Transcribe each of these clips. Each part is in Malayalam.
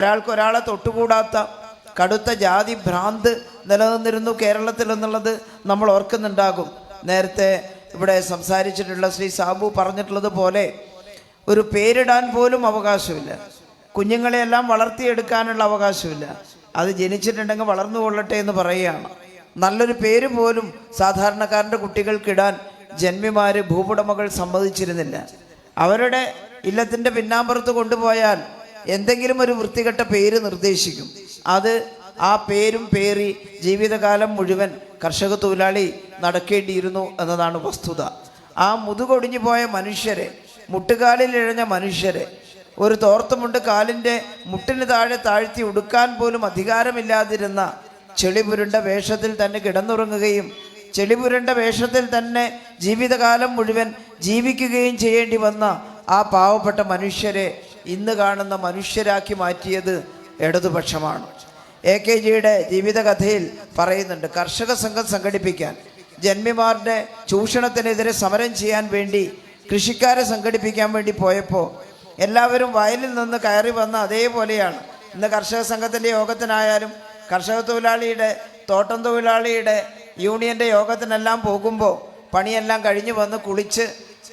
ഒരാൾക്ക് ഒരാളെ തൊട്ടുകൂടാത്ത കടുത്ത ജാതി ഭ്രാന്ത് നിലനിന്നിരുന്നു കേരളത്തിൽ എന്നുള്ളത് നമ്മൾ ഓർക്കുന്നുണ്ടാകും. നേരത്തെ ഇവിടെ സംസാരിച്ചിട്ടുള്ള ശ്രീ സാബു പറഞ്ഞിട്ടുള്ളത് പോലെ ഒരു പേരിടാൻ പോലും അവകാശമില്ല. കുഞ്ഞുങ്ങളെയെല്ലാം വളർത്തിയെടുക്കാനുള്ള അവകാശമില്ല. അത് ജനിച്ചിട്ടുണ്ടെങ്കിൽ വളർന്നു കൊള്ളട്ടെ എന്ന് പറയുകയാണ്. നല്ലൊരു പേര് പോലും സാധാരണക്കാരന്റെ കുട്ടികൾക്കിടാൻ ജന്മിമാര് ഭൂപുടമകൾ സമ്മതിച്ചിരുന്നില്ല. അവരുടെ ഇല്ലത്തിന്റെ പിന്നാമ്പുറത്ത് കൊണ്ടുപോയാൽ എന്തെങ്കിലും ഒരു വൃത്തികെട്ട പേര് നിർദ്ദേശിക്കും. അത് ആ പേരും പേറി ജീവിതകാലം മുഴുവൻ കർഷക തൊഴിലാളി നടക്കേണ്ടിയിരുന്നു എന്നതാണ് വസ്തുത. ആ മുതുകൊടിഞ്ഞു പോയ മനുഷ്യരെ മുട്ടുകാലിൽ ഇഴഞ്ഞ മനുഷ്യരെ ഒരു തോർത്തുമുണ്ട് കാലിന്റെ മുട്ടിന് താഴെ താഴ്ത്തി ഉടുക്കാൻ പോലും അധികാരമില്ലാതിരുന്ന ചെളിപുരണ്ട വേഷത്തിൽ തന്നെ കിടന്നുറങ്ങുകയും ചെളിപുരണ്ട വേഷത്തിൽ തന്നെ ജീവിതകാലം മുഴുവൻ ജീവിക്കുകയും ചെയ്യേണ്ടി വന്ന ആ പാവപ്പെട്ട മനുഷ്യരെ ഇന്ന് കാണുന്ന മനുഷ്യരാക്കി മാറ്റിയത് ഇടതുപക്ഷമാണ്. എ കെ ജിയുടെ ജീവിതകഥയിൽ പറയുന്നുണ്ട് കർഷക സംഘം സംഘടിപ്പിക്കാൻ ജന്മിമാരുടെ ചൂഷണത്തിനെതിരെ സമരം ചെയ്യാൻ വേണ്ടി കൃഷിക്കാരെ സംഘടിപ്പിക്കാൻ വേണ്ടി പോയപ്പോൾ എല്ലാവരും വയലിൽ നിന്ന് കയറി വന്ന അതേപോലെയാണ്. ഇന്ന് കർഷക സംഘത്തിന്റെ യോഗത്തിനായാലും കർഷക തൊഴിലാളിയുടെ തോട്ടം തൊഴിലാളിയുടെ യൂണിയന്റെ യോഗത്തിനെല്ലാം പോകുമ്പോൾ പണിയെല്ലാം കഴിഞ്ഞ് വന്ന് കുളിച്ച്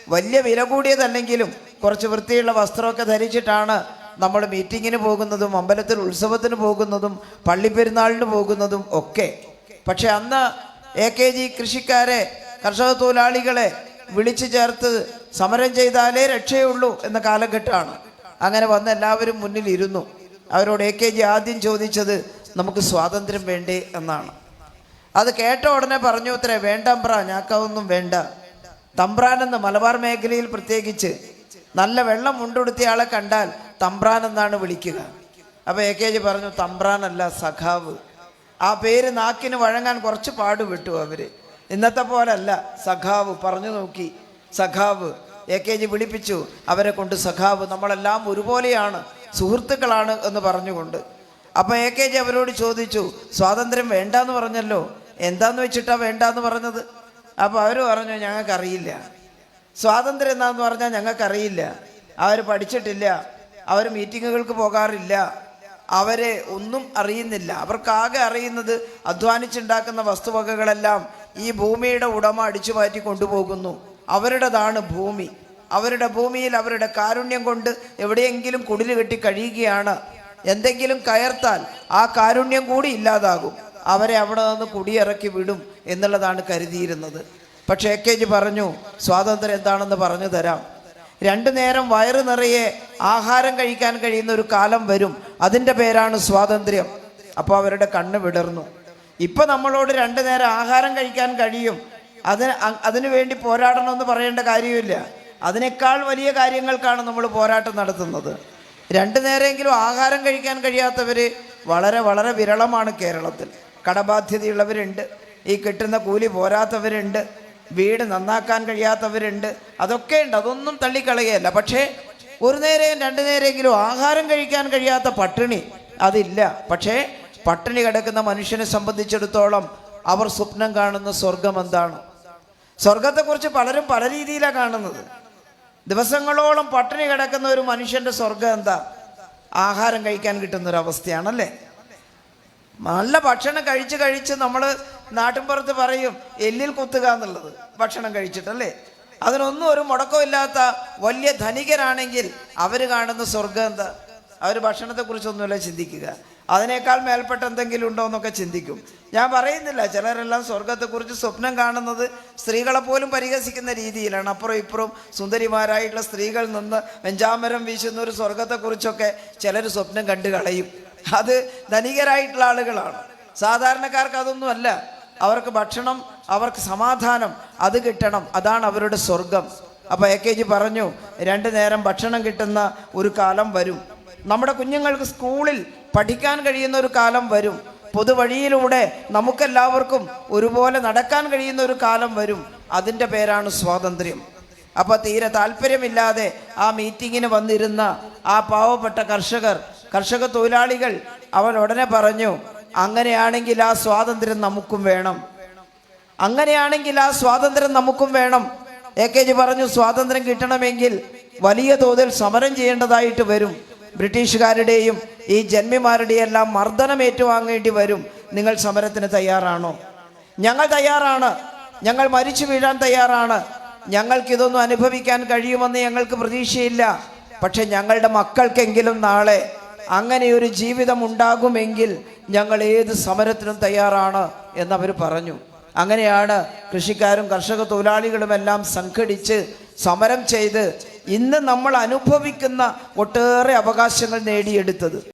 വലിയ വില കൂടിയതല്ലെങ്കിലും കുറച്ച് വൃത്തിയുള്ള വസ്ത്രമൊക്കെ ധരിച്ചിട്ടാണ് നമ്മൾ മീറ്റിങ്ങിന് പോകുന്നതും അമ്പലത്തിൽ ഉത്സവത്തിന് പോകുന്നതും പള്ളിപ്പെരുന്നാളിന് പോകുന്നതും ഒക്കെ. പക്ഷെ അന്ന് എ കെ ജി കൃഷിക്കാരെ കർഷക തൊഴിലാളികളെ വിളിച്ചു ചേർത്ത് സമരം ചെയ്താലേ രക്ഷയുള്ളൂ എന്ന കാലഘട്ടമാണ്. അങ്ങനെ വന്ന് എല്ലാവരും മുന്നിൽ ഇരുന്നു അവരോട് എ കെ ജി ആദ്യം ചോദിച്ചത് നമുക്ക് സ്വാതന്ത്ര്യം വേണ്ടേ? എന്നാണ്. അത് കേട്ട ഉടനെ പറഞ്ഞു അത്രേ വേണ്ടമ്പ്ര ഞാക്കതൊന്നും വേണ്ട. തമ്പ്രാൻ എന്ന് മലബാർ മേഖലയിൽ പ്രത്യേകിച്ച് നല്ല വെള്ളം മുണ്ടുടുത്തിയ ആളെ കണ്ടാൽ തമ്പ്രാൻ എന്നാണ് വിളിക്കുക. അപ്പോൾ എ കെ ജി പറഞ്ഞു തമ്പ്രാനല്ല സഖാവ്. ആ പേര് നാക്കിന് വഴങ്ങാൻ കുറച്ച് പാടുപെട്ടു അവർ ഇന്നത്തെ പോലല്ല സഖാവ് പറഞ്ഞു നോക്കി. സഖാവ് എ കെ ജി വിളിപ്പിച്ചു അവരെ കൊണ്ട് സഖാവ് നമ്മളെല്ലാം ഒരുപോലെയാണ് സുഹൃത്തുക്കളാണ് എന്ന് പറഞ്ഞുകൊണ്ട്. അപ്പോൾ എ കെ ജി അവരോട് ചോദിച്ചു സ്വാതന്ത്ര്യം വേണ്ടാന്ന് പറഞ്ഞല്ലോ എന്താന്ന് വെച്ചിട്ടാ വേണ്ടാന്ന് പറഞ്ഞത്? അപ്പോൾ അവർ പറഞ്ഞു ഞങ്ങൾക്കറിയില്ല. സ്വാതന്ത്ര്യം എന്താണെന്ന് പറഞ്ഞാൽ ഞങ്ങൾക്കറിയില്ല. അവർ പഠിച്ചിട്ടില്ല. അവർ മീറ്റിങ്ങുകൾക്ക് പോകാറില്ല. അവരെ ഒന്നും അറിയുന്നില്ല. അവർക്കാകെ അറിയുന്നത് അധ്വാനിച്ചുണ്ടാക്കുന്ന വസ്തുവകകളെല്ലാം ഈ ഭൂമിയുടെ ഉടമ അടിച്ചു മാറ്റി കൊണ്ടുപോകുന്നു. അവരുടേതാണ് ഭൂമി. അവരുടെ ഭൂമിയിൽ അവരുടെ കാരുണ്യം കൊണ്ട് എവിടെയെങ്കിലും കുടിൽ കെട്ടി കഴിയുകയാണ്. എന്തെങ്കിലും കയർത്താൽ ആ കാരുണ്യം കൂടി ഇല്ലാതാകും. അവരെ അവിടെ നിന്ന് കുടിയിറക്കി വിടും എന്നുള്ളതാണ് കരുതിയിരുന്നത്. പക്ഷേ എ കെ ജി പറഞ്ഞു സ്വാതന്ത്ര്യം എന്താണെന്ന് പറഞ്ഞു തരാം. രണ്ടു നേരം വയറ് നിറയെ ആഹാരം കഴിക്കാൻ കഴിയുന്ന ഒരു കാലം വരും. അതിന്റെ പേരാണ് സ്വാതന്ത്ര്യം. അപ്പോൾ അവരുടെ കണ്ണ് വിടർന്നു. ഇപ്പം നമ്മളോട് രണ്ടു നേരം ആഹാരം കഴിക്കാൻ കഴിയും. അതിന് അതിനു വേണ്ടി പോരാടണമെന്ന് പറയേണ്ട കാര്യമില്ല. അതിനേക്കാൾ വലിയ കാര്യങ്ങൾക്കാണ് നമ്മൾ പോരാട്ടം നടത്തുന്നത്. രണ്ടു നേരമെങ്കിലും ആഹാരം കഴിക്കാൻ കഴിയാത്തവർ വളരെ വളരെ വിരളമാണ് കേരളത്തിൽ. കടബാധ്യതയുള്ളവരുണ്ട്. ഈ കിട്ടുന്ന കൂലി പോരാത്തവരുണ്ട്. വീട് നന്നാക്കാൻ കഴിയാത്തവരുണ്ട്. അതൊക്കെ ഉണ്ട്. അതൊന്നും തള്ളിക്കളയല്ല പക്ഷേ ഒരു നേരെയും രണ്ടു നേരെയെങ്കിലും ആഹാരം കഴിക്കാൻ കഴിയാത്ത പട്ടിണി അതില്ല. പക്ഷേ പട്ടിണി കിടക്കുന്ന മനുഷ്യനെ സംബന്ധിച്ചിടത്തോളം അവർ സ്വപ്നം കാണുന്ന സ്വർഗം എന്താണ്? സ്വർഗത്തെക്കുറിച്ച് പലരും പല രീതിയിലാണ് കാണുന്നത്. ദിവസങ്ങളോളം പട്ടിണി കിടക്കുന്ന ഒരു മനുഷ്യന്റെ സ്വർഗം എന്താ? ആഹാരം കഴിക്കാൻ കിട്ടുന്ന ഒരു അവസ്ഥയാണല്ലേ? നല്ല ഭക്ഷണം കഴിച്ച് കഴിച്ച് നമ്മൾ നാട്ടിൻപുറത്ത് പറയും എല്ലിൽ കുത്തുക എന്നുള്ളത് ഭക്ഷണം കഴിച്ചിട്ടല്ലേ അതിനൊന്നും ഒരു മുടക്കമില്ലാത്ത വലിയ ധനികരാണെങ്കിൽ അവർ കാണുന്ന സ്വർഗം എന്താ? അവർ ഭക്ഷണത്തെക്കുറിച്ചൊന്നുമില്ല ചിന്തിക്കുക. അതിനേക്കാൾ മേൽപ്പെട്ട എന്തെങ്കിലും ഉണ്ടോ എന്നൊക്കെ ചിന്തിക്കും. ഞാൻ പറയുന്നില്ല ചിലരെല്ലാം സ്വർഗത്തെക്കുറിച്ച് സ്വപ്നം കാണുന്നത് സ്ത്രീകളെ പോലും പരിഹസിക്കുന്ന രീതിയിലാണ്. അപ്പുറം ഇപ്പുറം സുന്ദരിമാരായിട്ടുള്ള സ്ത്രീകൾ നിന്ന് വെഞ്ചാമരം വീശുന്ന ഒരു സ്വർഗത്തെക്കുറിച്ചൊക്കെ ചിലർ സ്വപ്നം കണ്ടു കളയും. അത് ധനികരായിട്ടുള്ള ആളുകളാണ്. സാധാരണക്കാർക്ക് അതൊന്നും അല്ല അവർക്ക് ഭക്ഷണം അവർക്ക് സമാധാനം അത് കിട്ടണം. അതാണ് അവരുടെ സ്വർഗം അപ്പോൾ എ കെ ജി പറഞ്ഞു രണ്ടു നേരം ഭക്ഷണം കിട്ടുന്ന ഒരു കാലം വരും. നമ്മുടെ കുഞ്ഞുങ്ങൾക്ക് സ്കൂളിൽ പഠിക്കാൻ കഴിയുന്ന ഒരു കാലം വരും. പൊതുവഴിയിലൂടെ നമുക്കെല്ലാവർക്കും ഒരുപോലെ നടക്കാൻ കഴിയുന്ന ഒരു കാലം വരും. അതിന്റെ പേരാണ് സ്വാതന്ത്ര്യം. അപ്പോൾ തീരെ താല്പര്യമില്ലാതെ ആ മീറ്റിങ്ങിന് വന്നിരുന്ന ആ പാവപ്പെട്ട കർഷകർ കർഷക തൊഴിലാളികൾ അവൻ ഉടനെ പറഞ്ഞു അങ്ങനെയാണെങ്കിൽ ആ സ്വാതന്ത്ര്യം നമുക്കും വേണം. അങ്ങനെയാണെങ്കിൽ ആ സ്വാതന്ത്ര്യം നമുക്കും വേണം. എ കെ ജി പറഞ്ഞു സ്വാതന്ത്ര്യം കിട്ടണമെങ്കിൽ വലിയ തോതിൽ സമരം ചെയ്യേണ്ടതായിട്ട് വരും. ബ്രിട്ടീഷുകാരുടെയും ഈ ജന്മിമാരുടെയും എല്ലാം മർദ്ദനം ഏറ്റുവാങ്ങേണ്ടി വരും. നിങ്ങൾ സമരത്തിന് തയ്യാറാണോ? ഞങ്ങൾ തയ്യാറാണ്. ഞങ്ങൾ മരിച്ചു വീഴാൻ തയ്യാറാണ്. ഞങ്ങൾക്കിതൊന്നും അനുഭവിക്കാൻ കഴിയുമെന്ന് ഞങ്ങൾക്ക് പ്രതീക്ഷയില്ല. പക്ഷെ ഞങ്ങളുടെ മക്കൾക്കെങ്കിലും നാളെ അങ്ങനെ ഒരു ജീവിതം ഉണ്ടാകുമെങ്കിൽ ഞങ്ങൾ ഏത് സമരത്തിനും തയ്യാറാണ് എന്നവർ പറഞ്ഞു. അങ്ങനെയാണ് കൃഷിക്കാരും കർഷക തൊഴിലാളികളുമെല്ലാം സംഘടിച്ച് സമരം ചെയ്ത് ഇന്ന് നമ്മൾ അനുഭവിക്കുന്ന ഒട്ടേറെ അവകാശങ്ങൾ നേടിയെടുത്തത്.